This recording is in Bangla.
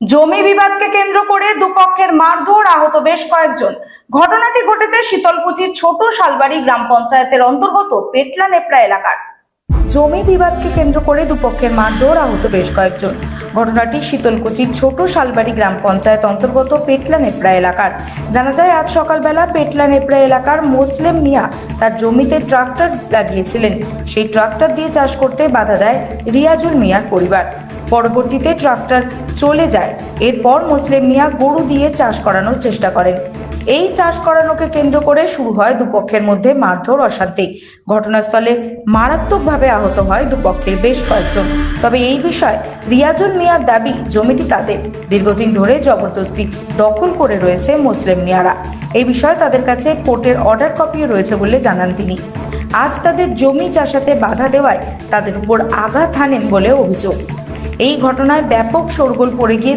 জমি বিবাদকে কেন্দ্র করে দুপক্ষের মারধর আহত বেশ কয়েকজন। ঘটনাটি ঘটেছে শীতলকুচির ছোট শালবাড়ি গ্রাম পঞ্চায়েতের অন্তর্গত পেটলা নেপড়া এলাকার। জমি বিবাদকে কেন্দ্র করে দুপক্ষের মারধর আহত বেশ কয়েকজন। ঘটনাটি শীতলকুচির ছোট শালবাড়ি গ্রাম পঞ্চায়েত অন্তর্গত পেটলা নেপড়া এলাকার। জানা যায়, আজ সকালবেলা পেটলা নেপড়া এলাকার মুসলিম মিয়া তার জমিতে ট্রাক্টর লাগিয়েছিলেন। সেই ট্রাক্টর দিয়ে চাষ করতে বাধা দেয় রিয়াজুল মিয়ার পরিবার। পরবর্তীতে ট্রাক্টর চলে যায়। এরপর মুসলিম মিয়া গরু দিয়ে চাষ করানোর চেষ্টা করেন। এই চাষ করানোকে কেন্দ্র করে শুরু হয় দুপক্ষের মধ্যে মারধর অশান্তি। ঘটনাস্থলে মারাত্মকভাবে আহত হয় দুপক্ষের বেশ কয়েকজন। তবে এই বিষয়ে রিয়াজুল মিয়ার দাবি, জমিটি তাদের দীর্ঘদিন ধরে জবরদস্তি দখল করে রয়েছে মুসলিম মিয়ারা। এই বিষয়ে তাদের কাছে কোর্টের অর্ডার কপিও রয়েছে বলে জানান তিনি। আজ তাদের জমি চাষাতে বাধা দেওয়ায় তাদের উপর আঘাত হানেন বলে অভিযোগ। এই ঘটনায় ব্যাপক শোরগোল পড়ে গিয়ে